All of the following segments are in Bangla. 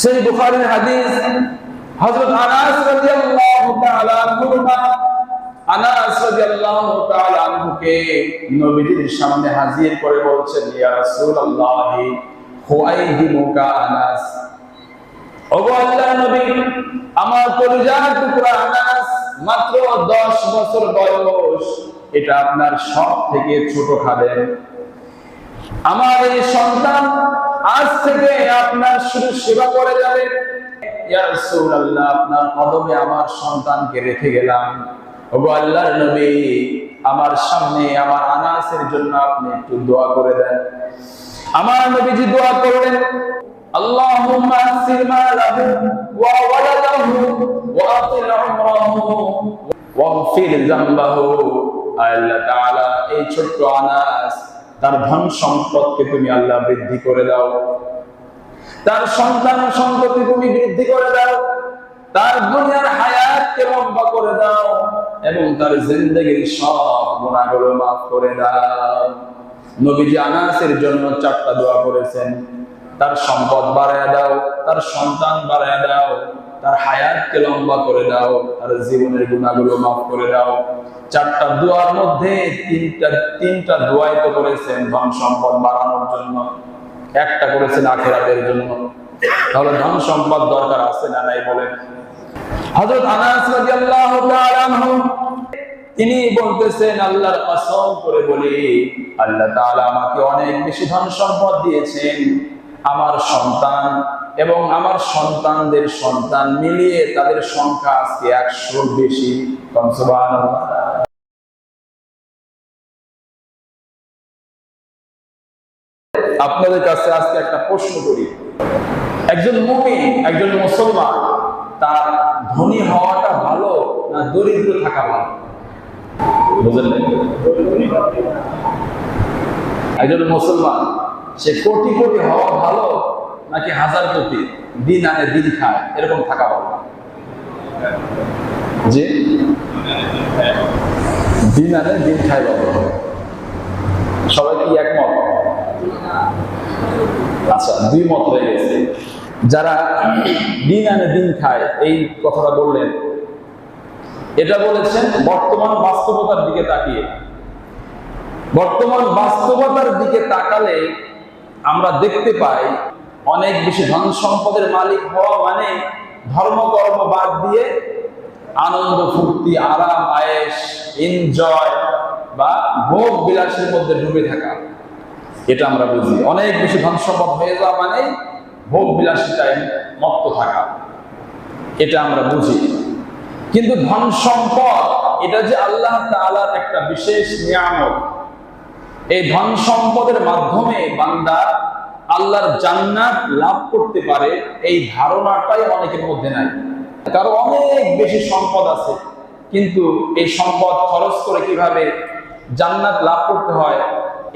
সেই বুখারীর হাদিস, হযরত আনাস রাদিয়াল্লাহু তাআলা আনাস রাদিয়াল্লাহু তাআলা আনহুকে নবীজির সামনে হাজির করে বলছেন, ইয়া রাসূলুল্লাহ, হুয়াইহিমুকা আনাস? ওগো আল্লাহর নবী, আমার কলিজার টুকরা আনাস, মাত্র 10 বছর বয়স। এটা আপনার সব থেকে ছোট খাদেম আমার এই সন্তান আজ থেকে আপনার শুধু সেবা করে যাবে ইয়া রাসূলুল্লাহ আপনার কদমে আমার সন্তানকে রেখে গেলাম ওগো আল্লাহর নবী আমার সামনে আমার আনাসের জন্য আপনি একটু দোয়া করে দেন আমার নবীজি দোয়া করলেন اللهم اغفر ماله وولده واطل عمره واغفر ذنبه আল্লাহ তাআলা এই ছোট্ট আনাস তার ধন সম্পদকে তুমি আল্লাহ বৃদ্ধি করে দাও। তার সন্তান সম্পত্তি তুমি বৃদ্ধি করে দাও। তার দুনিয়ার হায়াতকে লম্বা করে দাও এবং তার জিন্দগির সব গুণাগুলো মাফ করে দাও। নবীজি আনাসের জন্য চারটা দোয়া করেছেন। তার সম্পদ বাড়ায় দাও, তার সন্তান বাড়ায় দাও। তার হায়াতকে লম্বা করে দাও, তার জীবনের গুণাগুলো মাফ করে দাও। চারটা দোয়ার মধ্যে তিনটা তিনটা দোয়াই তো করেছেন ধন সম্পদ বাড়ানোর জন্য, একটা করেছেন আখেরাতের জন্য। তাহলে ধন সম্পদ দরকার আছে না নাই বলেন? হযরত আনাস রাদিয়াল্লাহু তাআলা আনহু, তিনি বলতেছেন, আল্লাহর কসম করে বলি, আল্লাহ তাআলা আমাকে অনেক বেশি ধন সম্পদ দিয়েছেন। আমার সন্তান এবং আমার সন্তানদের সন্তান মিলিয়ে তাদের সংখ্যা আজকে একশোর বেশি। আপনাদের কাছে আজকে একটা প্রশ্ন করি। একজন মুমিন, একজন মুসলমান, তার ধনী হওয়াটা ভালো না দরিদ্র থাকা ভালো? বুঝলেন? একজন মুসলমান সে কোটি কোটি হওয়া ভালো নাকি হাজার কোটি? দিন আনে দিন খায়, এরকম থাকা ভালো যে দিন আনে দিন খায় ভালো। সবাই কি একমত? আচ্ছা দুই মত হয়ে গেছে। যারা দিন আনে দিন খায়, এই কথাটা বললেন। এটা বলেছেন বর্তমান বাস্তবতার দিকে তাকিয়ে। বর্তমান বাস্তবতার দিকে তাকালে আমরা দেখতে পাই অনেক বেশি ধন সম্পদের মালিক হওয়া মানে ধর্মকর্ম বাদ দিয়ে আনন্দ, ফুর্তি, আরাম আয়েস এনজয় বা ভোগ বিলাসের মধ্যে ডুবে থাকা। এটা আমরা বুঝি। অনেক বেশি ধন সম্পদ হয়ে যাওয়া মানে ভোগ বিলাসিতায় মত্ত থাকা। এটা আমরা বুঝি। কিন্তু ধন সম্পদ, এটা যে আল্লাহ তাআলার একটা বিশেষ নিয়ামত। এই ধন সম্পদের মাধ্যমে বান্দা আল্লাহর জান্নাত লাভ করতে পারে, এই ধারণাটাই অনেকের মধ্যে নাই। কারও অনেক বেশি সম্পদ আছে, কিন্তু এই সম্পদ খরচ করে কীভাবে জান্নাত লাভ করতে হয়,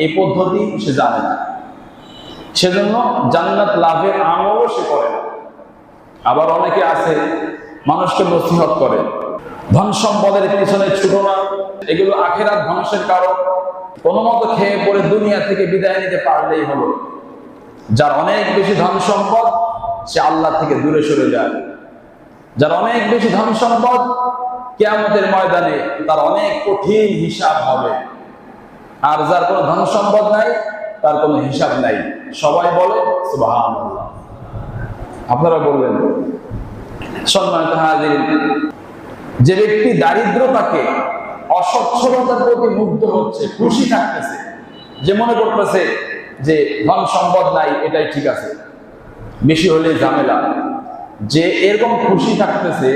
এই পদ্ধতি সে জানে না। সেজন্য জান্নাত লাভের আমলও সে করে না। আবার অনেকে আছে, মানুষকে নসিহত করে। ধন সম্পদের পিছনে ছুটো না, এগুলো আখেরাত ধ্বংসের কারণ কোনো খেয়ে পড়ে দুনিয়া থেকে বিদায় নিতে পারলেই হলো। যার অনেক বেশি ধন সম্পদ সে আল্লাহ থেকে দূরে সরে যায়। যার অনেক বেশি ধন সম্পদ কেয়ামতের ময়দানে তার অনেক কঠিন হিসাব হবে। আর যার কোনো ধন সম্পদ নাই, তার কোনো হিসাব নাই। সবাই বলে আপনারা বলবেন সম্মানিত হাজির যে ব্যক্তি দারিদ্রতাকে অসচ্ছলতার প্রতি মুগ্ধ হচ্ছে, খুশি থাকতেছে, যে মনে করতেছে যে ধন সম্পদ নাই, এটাই ঠিক আছে। বেশি হলে ঝামেলা। যে এরকম খুশি থাকতেছে,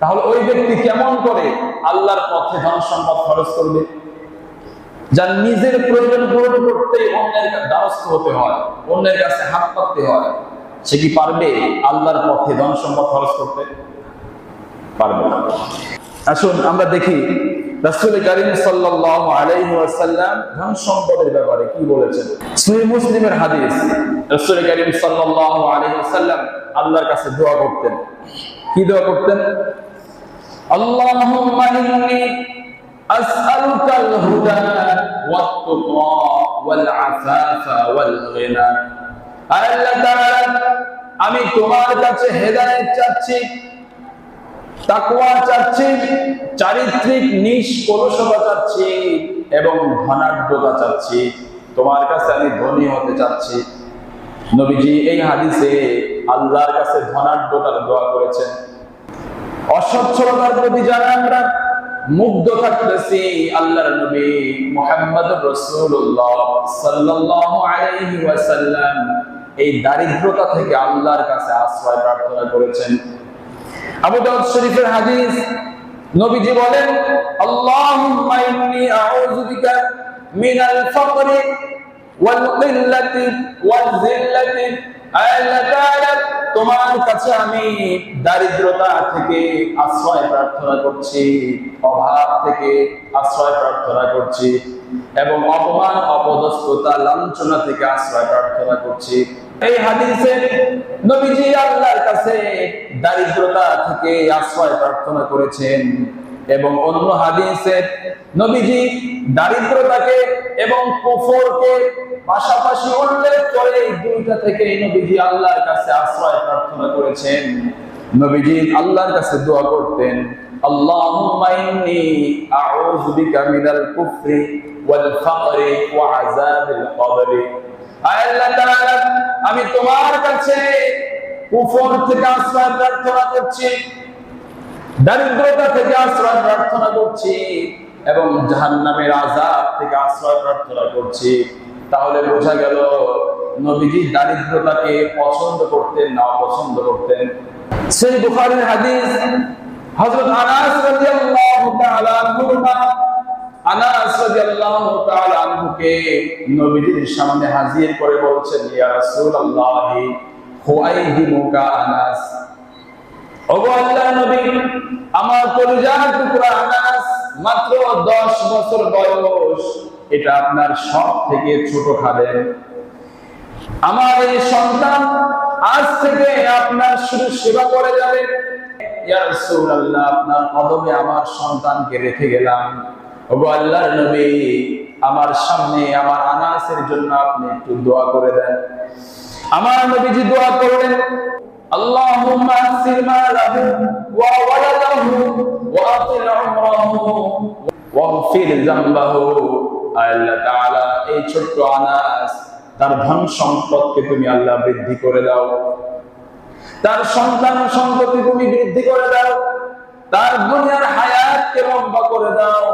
তাহলে ওই ব্যক্তি কেমন করে আল্লাহর পথে ধন সম্পদ খরচ করবে? যার নিজের প্রয়োজন পূরণ করতেই অন্যের দ্বারস্থ হতে হয়, অন্যের কাছে হাত পাততে হয়। সে কি পারবে আল্লাহর পথে ধন সম্পদ খরচ করতে? পারবে না। আসুন, আমরা দেখি রাসূল করিম সাল্লাল্লাহু আলাইহি ওয়াসাল্লাম ধন সম্পদের ব্যাপারে কি বলেছেন? সহিহ মুসলিমের হাদিস, রাসূল করিম সাল্লাল্লাহু আলাইহি ওয়াসাল্লাম আল্লাহর কাছে দোয়া করতেন। কি দোয়া করতেন? আল্লাহুম্মা ইন্নী আসআলুকাল হুদা ওয়াত আমি তোমার কাছে হেদায়েত চাচ্ছি তাকওয়া চাচ্ছি, চারিত্রিক চাচ্ছি এবং ধনাঢ্যতা চাচ্ছি। তোমার কাছে আমি ধনী হতে চাচ্ছি। নবীজি, এই হাদিসে আল্লাহর কাছে ধনাঢ্যতার দোয়া করেছেন। অসচ্ছলতার প্রতি যারা আমরা মুগ্ধ থাকতেছি, আল্লাহর নবী মুহাম্মদ ওয়াসাল্লাম এই দারিদ্রতা থেকে আল্লাহর কাছে আশ্রয় প্রার্থনা করেছেন। আবু দাউদ শরীফের হাদিস, নবীজি বলেন, আল্লাহুম্মা ইন্নী আউযু মিনাল ফাকরি ওয়াল কিল্লাতি ওয়াল তাআলা তোমার কাছে আমি দারিদ্রতা থেকে আশ্রয় প্রার্থনা করছি, অভাব থেকে আশ্রয় প্রার্থনা করছি এবং অপমান, অপদস্থতা, লাঞ্ছনা থেকে আশ্রয় প্রার্থনা করছি। এই হাদিসে নবীজি আল্লাহর কাছে দারিদ্রতা থেকে আশ্রয় প্রার্থনা করেছেন এবং অন্য হাদিসে নবীজি দারিদ্রতাকে এবং কুফরকে পাশাপাশি উল্লেখ করে এই দুইটা থেকে নবীজি আল্লাহর কাছে আশ্রয় প্রার্থনা করেছেন। নবীজি আল্লাহর কাছে দোয়া করতেন, আল্লাহুম্মা ইন্নী আউযু বিকা মিনাল কুফরি ওয়াল ফাকরি ওয়া আমি তোমার কাছে কুফর থেকে আশ্রয় প্রার্থনা করছি, দারিদ্রতা থেকে আশ্রয় প্রার্থনা করছি এবং জাহান্নামের আযাব থেকে আশ্রয় প্রার্থনা করছি। তাহলে বোঝা গেল, নবীজি দারিদ্রতাকে পছন্দ করতেন না অপছন্দ করতেন। সেই বুখারীর হাদিস, হযরত আনাস রাদিয়াল্লাহু তাআলা আনাস রাদিয়াল্লাহু তাআলা আনহুকে সামনে হাজির করে বলছেন, ইয়া আনাস? ওগো নবী, আমার টুকরা আনাস, মাত্র 10 বছর বয়স। এটা আপনার সব থেকে ছোট খাদেন আমার এই সন্তান আজ থেকে আপনার শুধু সেবা করে যাবে। ইয়া রাসূলুল্লাহ, আপনার কদমে আমার সন্তানকে রেখে গেলাম। ওগো আল্লাহর নবী আমার সামনে আমার আনাসের জন্য আপনি একটু দোয়া করে দেন আমার নবীজি দোয়া করলেন اللهم اكثر ماله وولده واطل عمره واغفر ذنبه আল্লাহ তাআলা এই ছোট্ট আনাস তার ধন সম্পদকে তুমি আল্লাহ বৃদ্ধি করে দাও তার সন্তান সম্পত্তি তুমি বৃদ্ধি করে দাও তার দুনিয়ার হায়াতকে লম্বা করে দাও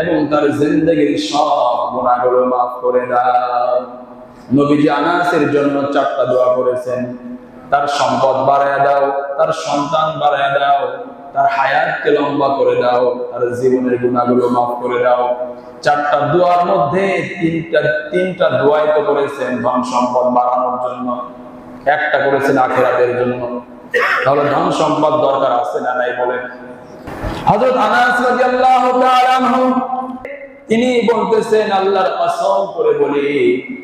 এবং তার জিন্দগির সব গুণাগুলো মাফ করে দাও। নবীজি আনাসের জন্য চারটা দোয়া করেছেন। তার সম্পদ বাড়ায় দাও, তার সন্তান বাড়ায় দাও, তার হায়াতকে লম্বা করে দাও, তার জীবনের গুণাগুলো মাফ করে দাও। চারটা দোয়ার মধ্যে তিনটা তিনটা দোয়াই তো করেছেন ধন সম্পদ বাড়ানোর জন্য। একটা করেছেন আখেরাতের জন্য। তাহলে ধন সম্পদ দরকার আছে না নাই বলেন? হযরত আনাস রাদিয়াল্লাহু তাআলা আনহু, তিনি বলতেছেন, আল্লাহর কসম করে বলি,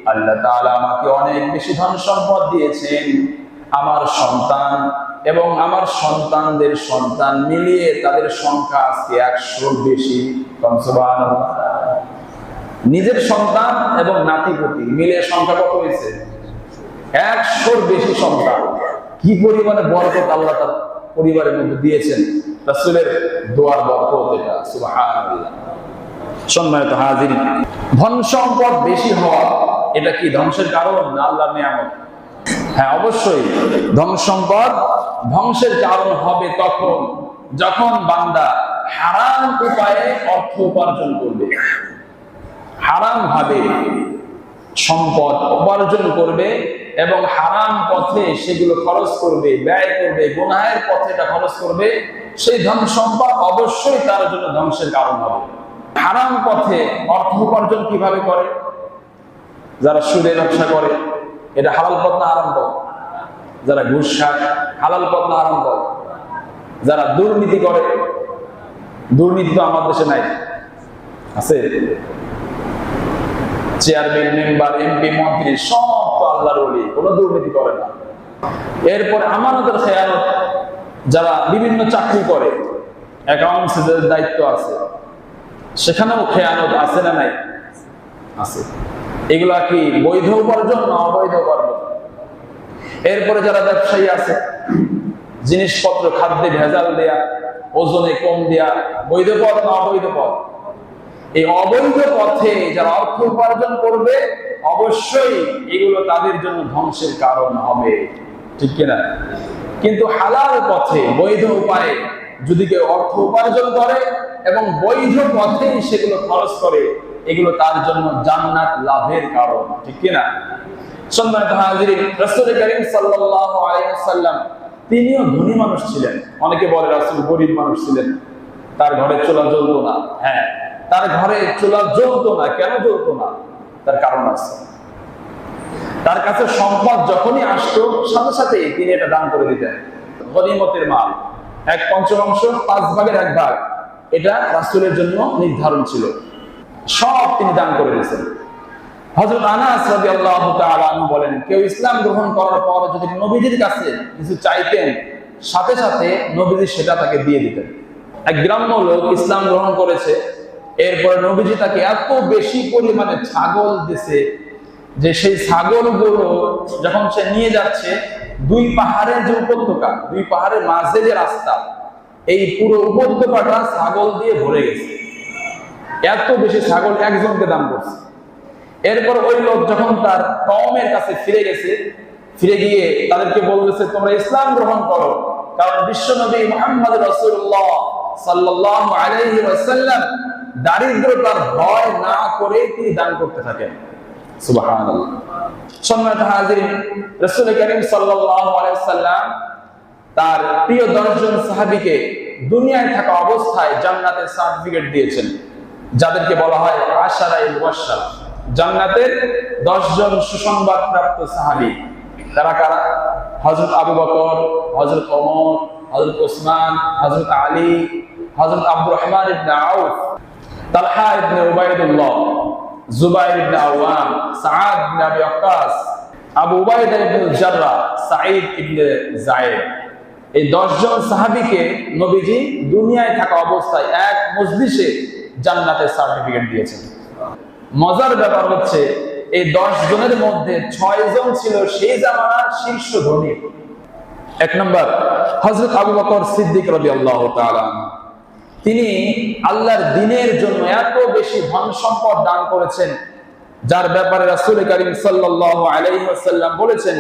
আল্লাহ তাআলা আমাকে অনেক বেশি ধন সম্পদ দিয়েছেন। আমার সন্তান এবং আমার সন্তানদের সন্তান মিলিয়ে তাদের সংখ্যা আজকে একশোর বেশি। নিজের সন্তান এবং নাতিপতি মিলে সংখ্যা কত হয়েছে? একশোর বেশি সন্তান। কি পরিমাণে বরকত আল্লাহ তার পরিবারের মধ্যে দিয়েছেন। রাসূলের দোয়ার বরকত এটা সম্মানিত হাজির ধন সম্পদ বেশি হওয়া, এটা কি ধ্বংসের কারণ না আল্লাহর নিয়ামত? হ্যাঁ অবশ্যই ধন সম্পদ ধ্বংসের কারণ হবে তখন যখন বান্দা হারাম উপায়ে অর্থ উপার্জন করবে। হারাম ভাবে সম্পদ উপার্জন করবে এবং হারাম পথে সেগুলো খরচ করবে, ব্যয় করবে, গুনাহের পথে এটা খরচ করবে, সেই ধন সম্পদ অবশ্যই তার জন্য ধ্বংসের কারণ হবে। হারাম পথে অর্থ উপার্জন কীভাবে করে? যারা সুদে ব্যবসা করে, এটা হালাল পথ না আরাম পথ? যারা ঘুষ হালাল পথ না আরাম পথ? যারা দুর্নীতি করে, দুর্নীতি তো আমার দেশে নাই। আছে? চেয়ারম্যান, মেম্বার, এমপি, মন্ত্রী, সব আল্লাহর ওলি, কোনো দুর্নীতি করে না। এরপর আমানতের খেয়ালত যারা বিভিন্ন চাকরি করে অ্যাকাউন্টসের দায়িত্ব আছে, সেখানেও খেয়ানত আছে না নাই? আছে। এগুলা কি বৈধ উপার্জন না অবৈধ উপার্জন? এরপরে যারা ব্যবসায়ী আছে, জিনিসপত্র, খাদ্যে ভেজাল দেয়া, ওজনে কম দেয়া, বৈধ পথ না অবৈধ পথ? এই অবৈধ পথে যারা অর্থ উপার্জন করবে অবশ্যই এগুলো তাদের জন্য ধ্বংসের কারণ হবে। ঠিক কিনা? কিন্তু হালাল পথে, বৈধ উপায়ে যদি কেউ অর্থ উপার্জন করে এবং বৈধ পথে সেগুলো খরচ করে, এগুলো তার জন্য জান্নাত লাভের কারণ। ঠিক কিনা? সম্মানিত হাজিরিন, রাসূল করিম সাল্লাল্লাহু আলাইহি ওয়াসাল্লাম তিনিও ধনী মানুষ ছিলেন। অনেকে বলে রাসূল গরিব মানুষ ছিলেন। তার ঘরে চোলা জ্বলতো না। হ্যাঁ তার ঘরে চোলা জ্বলতো না। কেন জ্বলতো না? তার কারণ আছে। তার কাছে সম্পদ যখনই আসতো, সাথে সাথে তিনি এটা দান করে দিতেন। গনিমতের মাল, এক পঞ্চমাংশ, পাঁচ ভাগের এক ভাগ, এটা রাসূলের জন্য নির্ধারণ ছিল। সব তিনি দান করে দিয়েছেন। হযরত আনাস তাআলা আনহু বলেন, কেউ ইসলাম গ্রহণ করার পর যদি নবীজির কাছে কিছু চাইতেন, সাথে সাথে নবীজি সেটা তাকে দিয়ে দিতেন। এক গ্রাম্য লোক ইসলাম গ্রহণ করেছে এরপর নবীজি তাকে এত বেশি পরিমাণে ছাগল দিছে যে সেই ছাগলগুলো যখন সে নিয়ে যাচ্ছে, দুই পাহাড়ের যে উপত্যকা, দুই পাহাড়ের মাঝে যে রাস্তা, এই পুরো উপত্যকাটা ছাগল দিয়ে ভরে গেছে। এত বেশি ছাগল একজনকে দান করছে। এরপর ওই লোক যখন তার কমের কাছে ফিরে গেছে, ফিরে গিয়ে তাদেরকে বলতেছে, তোমরা ইসলাম গ্রহণ করো, কারণ বিশ্বনবী মোহাম্মদ রসুল্লাহ সাল্লাহ আলাইহি দারিদ্রতার ভয় না করে তিনি দান করতে থাকেন। তার যাদেরকে বলা হয় মুবাশশার। জান্নাতের দশজন সুসংবাদ প্রাপ্ত সাহাবী তারা কারা? হযরত আবু বকর, হযরত ওমর, হযরত ওসমান, হযরত আলী, হযরত আব্দুর রহমান তালহা ইবনে উবাইদুল্লাহ, জুবাইর ইবনে আওয়াম, সাআদ ইবনে আবি ওয়াক্কাস, আবু উবাইদা ইবনে জাররা সাঈদ ইবনে যায়েদ। এই দশজন সাহাবীকে নবীজি দুনিয়ায় থাকা অবস্থায় এক মজলিসে জান্নাতের সার্টিফিকেট দিয়েছেন। মজার ব্যাপার হচ্ছে, এই দশ জনের মধ্যে ছয় জন ছিল সেই জামানার শীর্ষ ধনী। এক নম্বর হজরত আবু বকর সিদ্দিক রবি আল্লাহ তিনি আল্লাহর দিনের জন্য এত বেশি ধন সম্পদ দান করেছেন, যার ব্যাপারে রাসুল করিম সাল্লাহ আলাইসাল্লাম বলেছেন,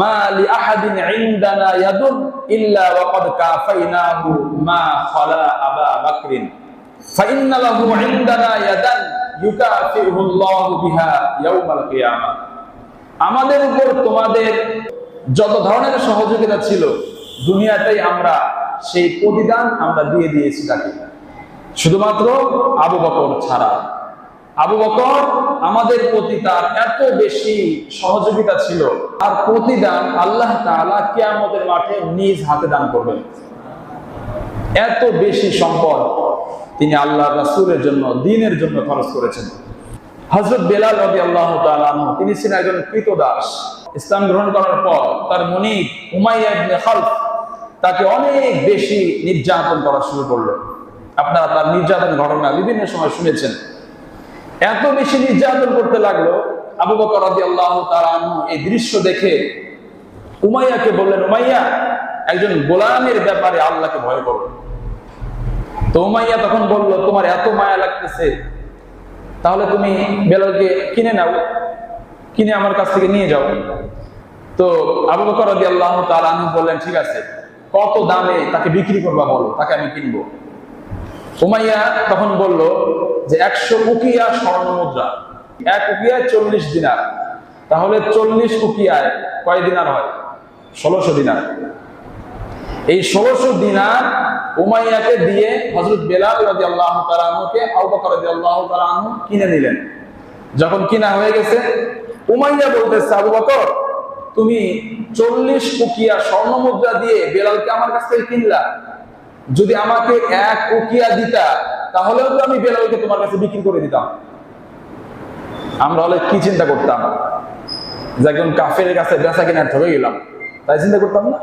মা লি আহাদিন ইনদানা ইয়াদুন ইল্লা ওয়াকাদ কাফাইনাহু মা খালা আবা বকরিন। ফাইন্না লাহু ইনদানা ইয়াদান ইউকাফিরুহু আল্লাহু বিহা ইয়াউমাল কিয়ামা। আমাদের উপর তোমাদের যত ধরনের সহযোগিতা ছিল দুনিয়াতেই আমরা সেই প্রতিদান আমরা দিয়ে দিয়েছি তাকে শুধুমাত্র আবু বকর ছাড়া। আবু বকর আমাদের প্রতি তার এত বেশি সহযোগিতা ছিল আর প্রতিদান আল্লাহ তাআলা কিয়ামতের মাঠে নিজ হাতে দান করবেন। এত বেশি সম্পদ তিনি আল্লাহ রাসূলের জন্য, দিনের জন্য খরচ করেছেন। হযরত বেলাল রাদিয়াল্লাহু তাআলা তিনি ছিলেন একজন কৃতদাস। ইসলাম গ্রহণ করার পর তার মনিব উমাইয়া ইবনে খালফ তাকে অনেক বেশি নির্যাতন করা শুরু করল। আপনারা তার নির্যাতন ঘটনা বিভিন্ন সময় শুনেছেন। এত বেশি নির্যাতন করতে লাগল, আবু বকর তাআলা আনহু এই দৃশ্য দেখে উমাইয়াকে বললেন, উমাইয়া, একজন গোলামের ব্যাপারে আল্লাহকে ভয় করো। তো উমাইয়া তখন বলল, তোমার এত মায়া লাগতেছে, তাহলে তুমি বেলালকে কিনে নাও, কিনে আমার কাছ থেকে নিয়ে যাও। তো আবু বকর রাদিয়াল্লাহু তাআলা আনহু বললেন, ঠিক আছে। কত দামে তাকে বিক্রি করবা বলো? তাকে আমি কিনবো। উমাইয়া তখন বলল যে একশো উকিয়া স্বর্ণ মুদ্রা। এক উকিয়ায় চল্লিশ দিনার। তাহলে চল্লিশ উকিয়ায় কয় দিনার হয়? ষোলোশো দিনার। এই ষোলোশো দিনার উমাইয়াকে দিয়ে হজরত বেলাল আল্লাহ তালাহুকে আউবাকর আল্লাহ তালাহু কিনে নিলেন। যখন কিনা হয়ে গেছে, উমাইয়া বলতেছে, আবু বকর তুমি চল্লিশ উকিয়া স্বর্ণ মুদ্রা দিয়ে বেলালকে আমার কাছ থেকে কিনলা। যদি আমাকে এক উকিয়া দিতা, তাহলেও তো আমি বেলালকে তোমার কাছে বিক্রি করে দিতাম। আমরা হলে কি চিন্তা করতাম? যে একজন কাফের কাছে বেচা কিনা ঠকে গেলাম। তাই চিন্তা করতাম না?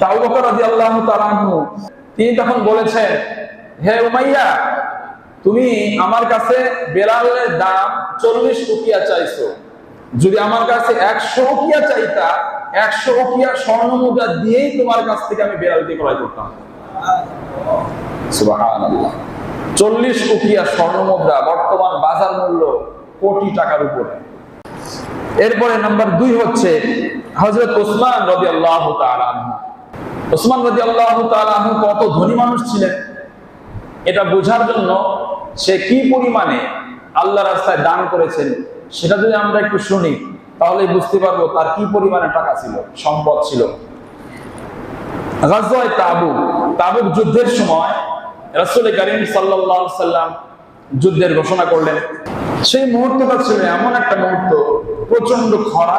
তাও বকর তাআলা আনহু, তিনি তখন বলেছেন, হে উমাইয়া, তুমি আমার কাছে বেলালের দাম চল্লিশ উকিয়া চাইছো। যদি আমার কাছে একশো উকিয়া চাইতা, একশো ওকিয়া স্বর্ণ মুদ্রা দিয়েই তোমার কাছ থেকে আমি বেড়ালটি ক্রয় করতাম। চল্লিশ উকিয়া স্বর্ণ মুদ্রা বর্তমান বাজার মূল্য কোটি টাকার উপরে। এরপরে নাম্বার দুই হচ্ছে হজরত ওসমান রবি আল্লাহ ওসমান রবি আল্লাহ কত ধনী মানুষ ছিলেন? এটা বোঝার জন্য সে কি পরিমাণে আল্লাহ রাস্তায় দান করেছেন সেটা যদি আমরা একটু শুনি তাহলে বুঝতে পারব তার কি পরিমাণে টাকা ছিল, সম্পদ ছিল। যুদ্ধের সময় করিম সাল্লাম যুদ্ধের ঘোষণা করলেন। সেই মুহূর্তটা ছিল এমন একটা মুহূর্ত প্রচণ্ড খরা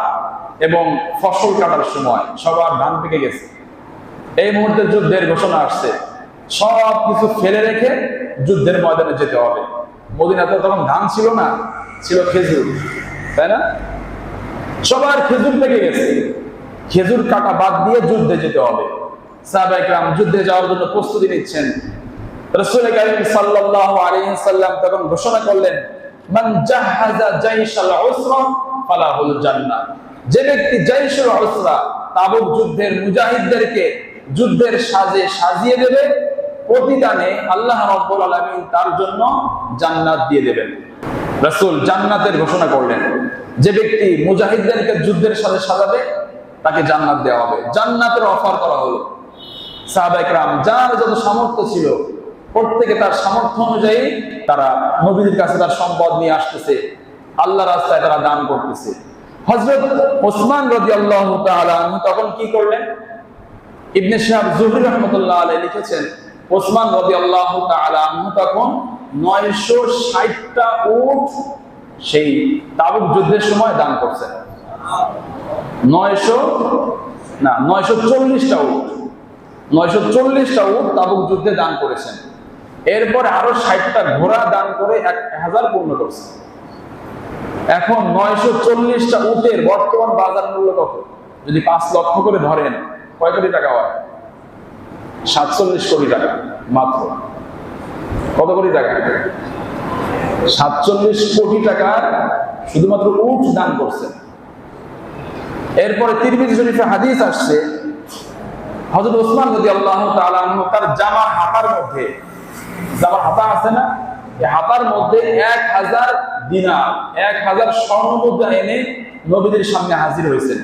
এবং ফসল কাটার সময়, সবার ধান পেকে গেছে। এই মুহূর্তে যুদ্ধের ঘোষণা আসছে। সব কিছু ফেলে রেখে যুদ্ধের ময়দানে যেতে হবে। মদিনাতে তখন ধান ছিল না, ছিল খেজুর, তাই না? সবার খেজুর পেকে গেছে। খেজুর কাটা বাদ দিয়ে যুদ্ধে যেতে হবে। সাহাবাইকরাম যুদ্ধে যাওয়ার জন্য প্রস্তুতি নিচ্ছেন। সাল্লাম তখন ঘোষণা করলেন যে ব্যক্তি যুদ্ধের মুজাহিদদেরকে যুদ্ধের সাজে সাজিয়ে দেবে প্রতিদানে আল্লাহ রাব্বুল আলামিন তার জন্য জান্নাত দিয়ে দেবেন। রাসূল জান্নাতের ঘোষণা করলেন, যে ব্যক্তি মুজাহিদদেরকে যুদ্ধের সাথে সাজাবে, তাকে জান্নাত দেওয়া হবে। জান্নাতের অফার করা হলো। সাহাবাইকরাম যার যত সামর্থ্য ছিল, প্রত্যেকে তার সামর্থ্য অনুযায়ী তারা নবীদের কাছে তার সম্পদ নিয়ে আসতেছে। আল্লাহ রাস্তায় তারা দান করতেছে। হজরত ওসমান রদি আল্লাহ তখন কি করলেন? ইবনে সাহেব জহুর রহমতুল্লাহ আলাই লিখেছেন ওসমান রদি আল্লাহ তখন নয়শো ষাটটা উট সেই তাবুক যুদ্ধের সময় দান করছেন। নয়শো, না, নয়শো চল্লিশটা উট। নয়শো চল্লিশটা উট তাবুক যুদ্ধে দান করেছেন। এরপর আরও ষাটটা ঘোড়া দান করে এক হাজার পূর্ণ করছে। এখন নয়শো চল্লিশটা উটের বর্তমান বাজার মূল্য কত? যদি পাঁচ লক্ষ করে ধরেন, কয় কোটি টাকা হয়? সাতচল্লিশ কোটি টাকা, মাত্র। কত কোটি টাকা? সাতচল্লিশ কোটি টাকার শুধুমাত্র উট দান করছেন। এরপরে তিরমিজি শরীফে হাদিস আসছে হজরত ওসমান যদি আল্লাহ তার জামার হাতার মধ্যে, জামার হাতা আছে না? হাতার মধ্যে এক হাজার দিনার, এক হাজার স্বর্ণ মুদ্রা এনে নবীদের সামনে হাজির হয়েছেন।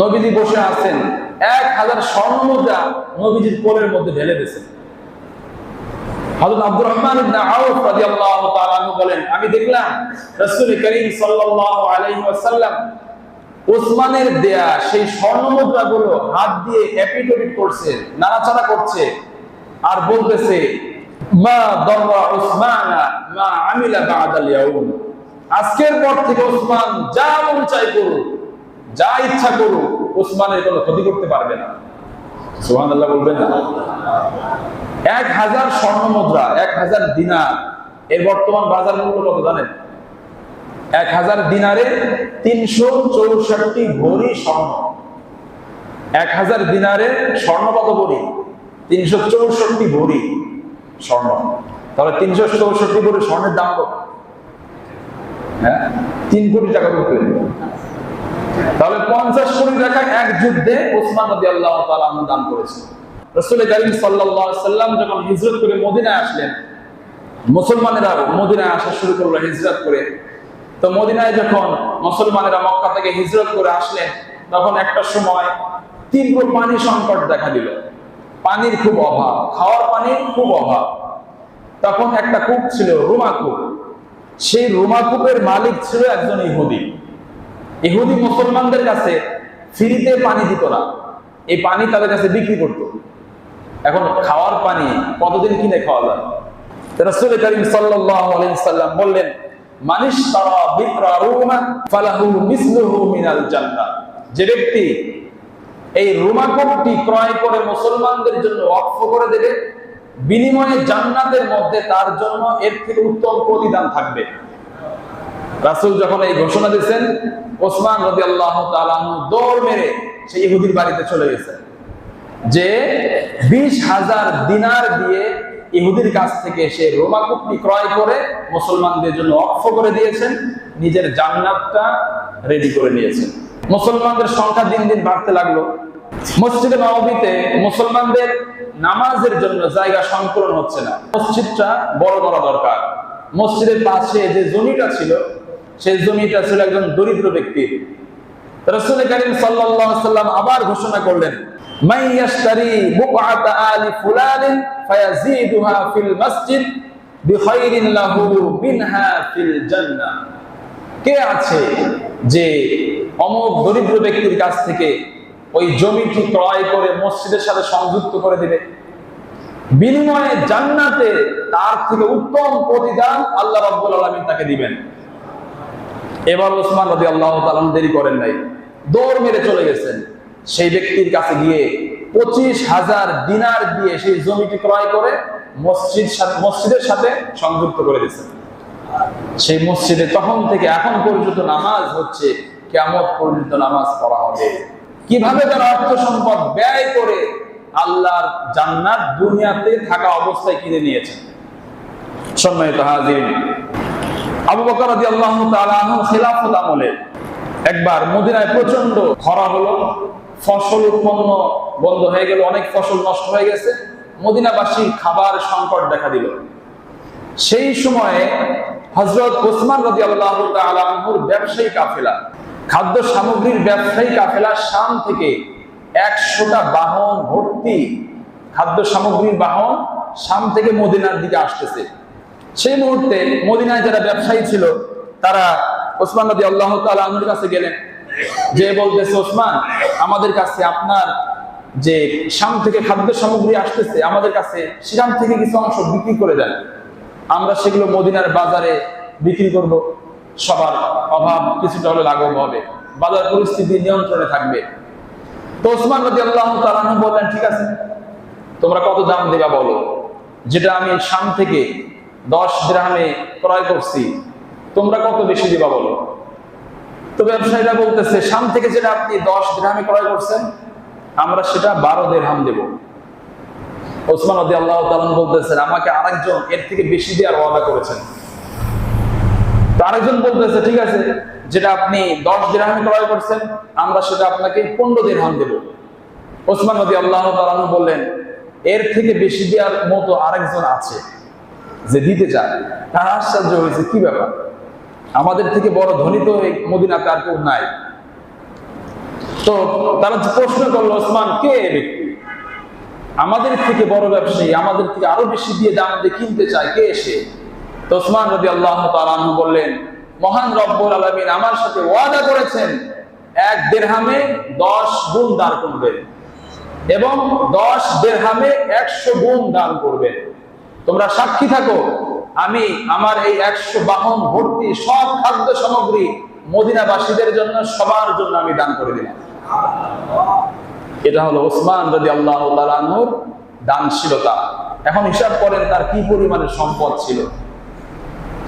নবীজি বসে আছেন এক হাজার স্বর্ণ মুদ্রা নবীজির কোলের মধ্যে ঢেলে তাআলা বলেন, আমি দেখলাম ওসমানের দেয়া সেই স্বর্ণ মুদ্রাগুলো হাত দিয়ে করছে, নাড়াচাড়া করছে আর বলতেছে, মা মা আজকের পর থেকে ওসমান যা মন চাই করুক, যা ইচ্ছা করুক ওসমানের কোনো ক্ষতি করতে পারবে না। সুবহানাল্লাহ বলবেন না। এক হাজার স্বর্ণ মুদ্রা, এক হাজার দিনার, এর বর্তমান বাজার মূল্য কত জানেন? এক হাজার দিনারে তিনশো চৌষট্টি ভরি স্বর্ণ। এক হাজার দিনারে স্বর্ণ কত ভরি? তিনশো চৌষট্টি ভরি স্বর্ণ। তাহলে তিনশো চৌষট্টি ভরি স্বর্ণের দাম কত? হ্যাঁ? তিন কোটি টাকা করতে তাহলে পঞ্চাশ কোটি টাকা এক যুদ্ধে ওসমান নদী আল্লাহ দান করেছে। রসুল করিম সাল্লাম যখন হিজরত করে মদিনায় আসলেন, মুসলমানেরা মদিনায় আসা শুরু করল হিজরত করে। তো মদিনায় যখন মুসলমানেরা মক্কা থেকে হিজরত করে আসলেন, তখন একটা সময় তীব্র পানি সংকট দেখা দিল। পানির খুব অভাব, খাওয়ার পানির খুব অভাব। তখন একটা কূপ ছিল রুমা কূপ। সেই রুমা কূপের মালিক ছিল একজন ইহুদি। ইহুদি মুসলমানদের কাছে ফ্রিতে পানি দিত না। এই পানি তাদের কাছে বিক্রি করতো। এখন খাওয়ার পানি কতদিন কিনে খাওয়া যায়? রাসূল করিম সাল্লাম বললেন মিনাল যে ব্যক্তি এই রুমা কোপটি ক্রয় করে মুসলমানদের জন্য ওয়াকফ করে দেবে, বিনিময়ে জান্নাতের মধ্যে তার জন্য এর থেকে উত্তম প্রতিদান থাকবে। রাসূল যখন এই ঘোষণা দিয়েছেন, ওসমান রাদিয়াল্লাহু তাআলা দৌড় মেরে সেই ইহুদির বাড়িতে চলে গেছেন। যে বিশ হাজার দিনার দিয়ে ইহুদির কাছ থেকে সে রোমাকুপটি ক্রয় করে মুসলমানদের জন্য অক্ষ করে দিয়েছেন, নিজের জান্নাতটা রেডি করে নিয়েছেন। মুসলমানদের সংখ্যা দিন দিন বাড়তে লাগল। মসজিদে নববীতে মুসলমানদের নামাজের জন্য জায়গা সংকলন হচ্ছে না। মসজিদটা বড় করা দরকার। মসজিদের পাশে যে জমিটা ছিল সেই জমিটা ছিল একজন দরিদ্র ব্যক্তির রসুল করিম সাল্লাম আবার ঘোষণা করলেন কে আছে যে দরিদ্র ব্যক্তির কাছ থেকে ওই জমিটি করে মসজিদের সাথে সংযুক্ত করে দিবে? বিনিময়ে জান্নাতে তার থেকে উত্তম প্রতিদান আল্লাহ রাব্বুল আলামিন তাকে দিবেন। এবার ওসমান রবি আল্লাহ তালাম দেরি করেন নাই। দৌড় মেরে চলে গেছেন। সেই ব্যক্তির কাছে গিয়ে পঁচিশ হাজার দিনার দিয়ে সেই জমিটি ক্রয় করে মসজিদ মসজিদের সাথে সংযুক্ত করে দিয়েছেন। সেই মসজিদে তখন থেকে এখন পর্যন্ত নামাজ হচ্ছে কেমন পর্যন্ত নামাজ পড়া হবে। কীভাবে তারা অর্থ সম্পদ ব্যয় করে আল্লাহর জান্নাত দুনিয়াতে থাকা অবস্থায় কিনে নিয়েছেন? সম্মানিত হাজির আবু বকর তাআলা আনহু খিলাফত আমলে একবার মদিনায় প্রচণ্ড খরা হলো, ফসল উৎপন্ন বন্ধ হয়ে গেল, অনেক ফসল নষ্ট হয়ে গেছে, মদিনাবাসী খাবার সংকট দেখা দিল। সেই সময়ে হযরত ওসমান রাদিয়াল্লাহু আল্লাহ আনহুর ব্যবসায়ী কাফেলা, খাদ্য সামগ্রীর ব্যবসায়ী কাফেলা শাম থেকে একশোটা বাহন ভর্তি খাদ্য সামগ্রীর বাহন শাম থেকে মদিনার দিকে আসতেছে। সেই মুহূর্তে মদিনায় যারা ব্যবসায়ী ছিল, তারা ওসমান নদী আল্লাহ তালুর কাছে গেলেন। যে বলতেছে, ওসমান, আমাদের কাছে আপনার যে শাম থেকে খাদ্য সামগ্রী আসতেছে, আমাদের কাছে সেখান থেকে কিছু অংশ বিক্রি করে দেন। আমরা সেগুলো মদিনার বাজারে বিক্রি করব। সবার অভাব কিছুটা হলে লাঘব হবে। বাজার পরিস্থিতি নিয়ন্ত্রণে থাকবে। তো ওসমান নদী আল্লাহ তালানু বললেন, ঠিক আছে, তোমরা কত দাম দেবা বলো? যেটা আমি শাম থেকে দশ গ্রামে ক্রয় করছি, তোমরা কত বেশি দিবা বলো? তো ব্যবসায়ীরা বলতেছে, শাম থেকে যেটা আপনি দশ গ্রামে ক্রয় করছেন, আমরা সেটা বারো দেড়হাম দেব। ওসমান আদি আল্লাহ বলতেছেন, আমাকে আরেকজন এর থেকে বেশি দেওয়ার ওয়াদা করেছেন। আরেকজন বলতেছে, ঠিক আছে, যেটা আপনি দশ দিরহামে ক্রয় করছেন, আমরা সেটা আপনাকে পনেরো দিরহাম দেব। ওসমান নদী আল্লাহ বললেন, এর থেকে বেশি দেওয়ার মতো আরেকজন আছে। যে দিতে চায়, তার আশ্চর্য হয়েছে, কি ব্যাপার? আমাদের থেকে বড় ধনী তো এই মদিনাতে আর কেউ নাই। তো তারা প্রশ্ন করল, ওসমান, কে ব্যক্তি? আমাদের থেকে বড় ব্যবসায়ী, আমাদের থেকে আরও বেশি দিয়ে দাম দিয়ে কিনতে চায়, কে এসে তো ওসমান রবি আল্লাহ বললেন, মহান রব্বুল আলমিন আমার সাথে ওয়াদা করেছেন, এক দেড়হামে দশ গুণ দান করবেন এবং দশ দেড়হামে একশো গুণ দান করবেন। তোমরা সাক্ষী থাকো। আমি আমার এই একশো বাহন ভর্তি সব খাদ্য সামগ্রী মদিনাবাসীদের জন্য, সবার জন্য আমি দান করে দিলাম। এটা হলো ওসমান যদি আল্লাহ তালানুর দানশীলতা। এখন হিসাব করেন তার কি পরিমাণের সম্পদ ছিল।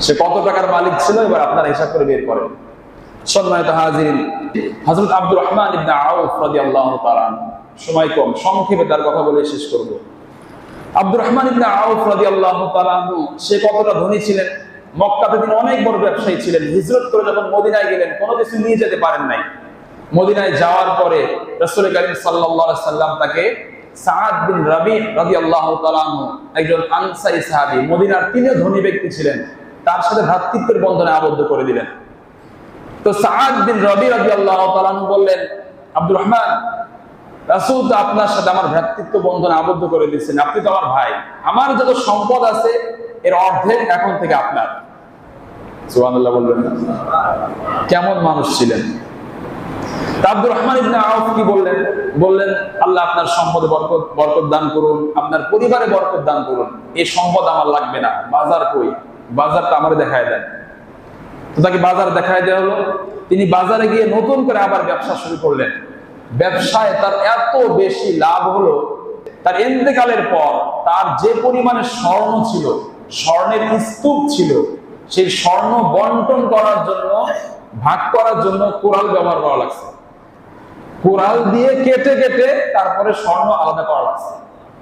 সে কত টাকার মালিক ছিল, এবার আপনারা হিসাব করে বের করেন। সম্মানিত হাজির হযরত আব্দুর রহমান তাআলা সময় কম, সংক্ষেপে তার কথা বলে শেষ করব। আব্দুর রহমান ইবনে আউফ রাদিয়াল্লাহু তাআলা সে কতটা ধনী ছিলেন? মক্কাতে তিনি অনেক বড় ব্যবসায়ী ছিলেন। হিজরত করে যখন মদিনায় গেলেন, কোনো কিছু নিয়ে যেতে পারেন নাই। মদিনায় যাওয়ার পরে রাসূল করিম সাল্লাল্লাহু আলাইহি সাল্লাম তাকে সাআদ বিন রাবি রাদিয়াল্লাহু তাআলা আনহু, একজন আনসারী সাহাবী, মদিনার তিনিও ধনী ব্যক্তি ছিলেন। তার সাথে ভ্রাতৃত্বের বন্ধনে আবদ্ধ করে দিলেন। তো সাআদ বিন রবি রাদিয়াল্লাহু তাআলা আনহু বললেন, আব্দুর রহমান রাসূল তো আপনার সাথে আমার ভ্রাতৃত্ব বন্ধনে আবদ্ধ করে দিচ্ছেন আপনি তো আমার ভাই। আমার যত সম্পদ আছে, এর অর্ধেক এখন থেকে আপনার। সুবহানাল্লাহ বলবেন কেমন মানুষ ছিলেন? আব্দুর রহমান ইবনে আউফ কি বললেন? বললেন, আল্লাহ আপনার সম্পদে বরকত বরকত দান করুন, আপনার পরিবারে বরকত দান করুন। এই সম্পদ আমার লাগবে না। বাজার কই? বাজারটা আমার দেখায় দেন। তো তাকে বাজার দেখায় দেওয়া হলো। তিনি বাজারে গিয়ে নতুন করে আবার ব্যবসা শুরু করলেন। ব্যবসায় তার এত বেশি লাভ হলো, তার এন্তেকালের পর তার যে পরিমাণে স্বর্ণ ছিল, স্বর্ণের স্তূপ ছিল, সেই স্বর্ণ বন্টন করার জন্য, ভাগ করার জন্য কোরাল ব্যবহার করা লাগছে। কোরাল দিয়ে কেটে কেটে তারপরে স্বর্ণ আলাদা করা লাগছে।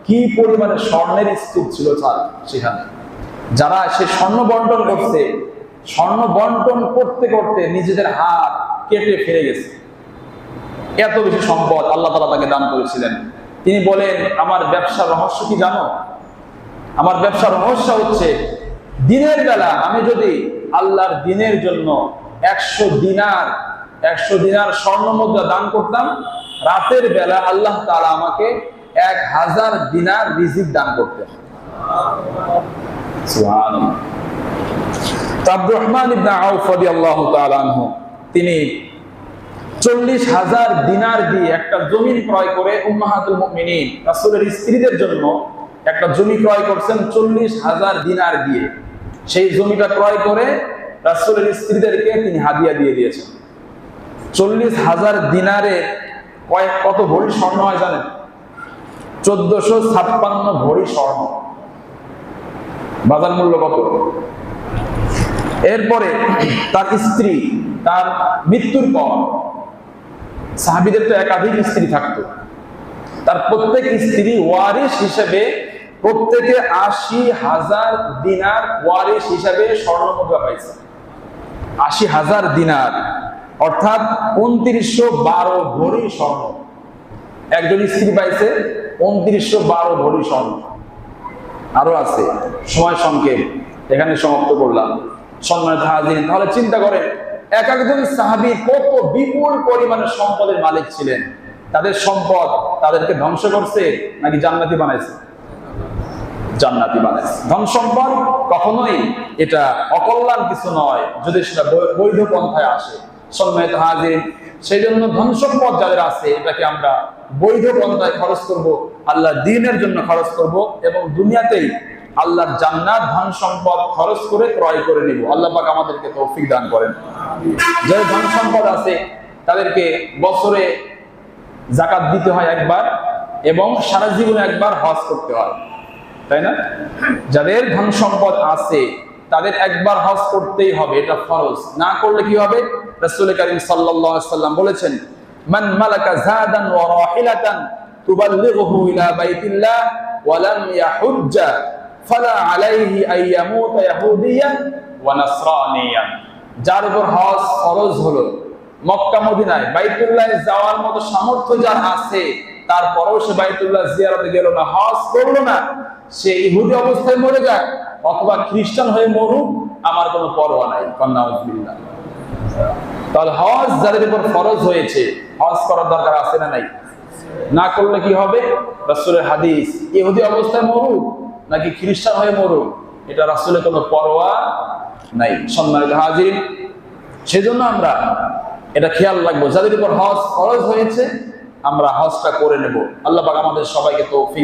কি পরিমাণে স্বর্ণের স্তূপ ছিল তার সেখানে? যারা সে স্বর্ণ বন্টন করছে, স্বর্ণ বন্টন করতে করতে নিজেদের হাত কেটে ফেলে গেছে। এত বেশি সম্পদ আল্লাহ তালা তাকে দান করেছিলেন। তিনি বলেন, আমার ব্যবসার রহস্য কি জানো? আমার ব্যবসার রহস্য হচ্ছে, দিনের বেলা আমি যদি আল্লাহর দিনের জন্য একশো দিনার একশো দিনার স্বর্ণ মুদ্রা দান করতাম, রাতের বেলা আল্লাহ তাআলা আমাকে এক হাজার দিনার রিজিক দান করতেন। তিনি চল্লিশ হাজার দিনার দিয়ে একটা জমিন ক্রয় করে উম্মাহাতুল মুমিনিন, রাসূলের স্ত্রীদের জন্য একটা জমি ক্রয় করছেন চল্লিশ হাজার দিনার দিয়ে। সেই জমিটা ক্রয় করে রাসূলের স্ত্রীদেরকে তিনি হাদিয়া দিয়ে দিয়েছেন। চল্লিশ হাজার দিনারে কয়েক কত ভরি স্বর্ণ হয় জানেন? চোদ্দশো ছাপ্পান্ন ভরি স্বর্ণ। বাজার মূল্য কত? এরপরে তার স্ত্রী, তার মৃত্যুর পর সাহাবিদের তো একাধিক স্ত্রী থাকতো। তার প্রত্যেক স্ত্রী ওয়ারিশ হিসেবে প্রত্যেকে আশি হাজার দিনার ওয়ারিশ হিসেবে স্বর্ণ মুদ্রা পাইছে। আশি হাজার দিনার, অর্থাৎ উনত্রিশশো বারো ভরি স্বর্ণ। একজন স্ত্রী পাইছে উনত্রিশশো বারো ভরি স্বর্ণ। আরও আছে, সময় সংক্ষেপ, এখানে সমাপ্ত করলাম। সম্মানিত হাজির তাহলে চিন্তা করেন এক একজন সাহাবি কত বিপুল পরিমাণের সম্পদের মালিক ছিলেন? তাদের সম্পদ তাদেরকে ধ্বংস করছে নাকি জান্নাতি বানাইছে? জান্নাতি বানাইছে। ধন সম্পদ কখনোই এটা অকল্যাণ কিছু নয়, যদি সেটা বৈধ পন্থায় আসে। সম্মানিত হাজির সেই জন্য ধন সম্পদ যাদের আছে, এটাকে আমরা বৈধ পন্থায় খরচ করব আল্লাহ দিনের জন্য খরচ করব এবং দুনিয়াতেই আল্লাহর জান্নাত, ধন সম্পদ খরচ করে ক্রয় করে নিব। আল্লাহ পাক আমাদেরকে তৌফিক দান করেন। যাদের ধন সম্পদ আছে, তাদেরকে বছরে জাকাত দিতে হয় একবার এবং সারা জীবনে একবার হজ করতে হয়। তাই না? যাদের ধন সম্পদ আছে, তাদের একবার হজ করতেই হবে, এটা ফরজ। না করলে কি হবে? রাসূল করিম সাল্লাল্লাহু আলাইহি সাল্লাম বলেছেন, মান মালাকা জাদান ওয়া রাহিলাতান, তুবাল্লিগহু ইলা বাইতিল্লাহ ওয়া লাম ইয়াহুজ্জা ফালা আলাইহি আন ইয়ামুতা ইয়াহুদিয়ান ওয়া নাসরানিয়ান যার উপর হজ ফরজ হলো। মক্কা, মদিনায় বাইতুল্লাহে যাওয়ার মতো সামর্থ্য যার আছে, তারপরেও সে বাইতুল্লাহ জিয়ারতে গেল না, হজ করল না। সে ইহুদি অবস্থায় মরে যাক অথবা খ্রিস্টান হয়ে মরুক, আমার কোনো পরোয়া নাই কন্যা তাহলে হজ যাদের উপর ফরজ হয়েছে, হজ করার দরকার আছে না নাই? না করলে কি হবে? রাসূলের হাদিস, ইহুদি অবস্থায় মরুক নাকি খ্রিস্টান হয়ে মরুক? এটা রাসুলে কোনো পরোয়া নাই, সম্মানিত হাজির। সেজন্য আমরা এটা খেয়াল রাখব। যাদের উপর হজ খরচ হয়েছে, আমরা হজটা করে নেব। আল্লাহ আমাদের সবাইকে তৌফিক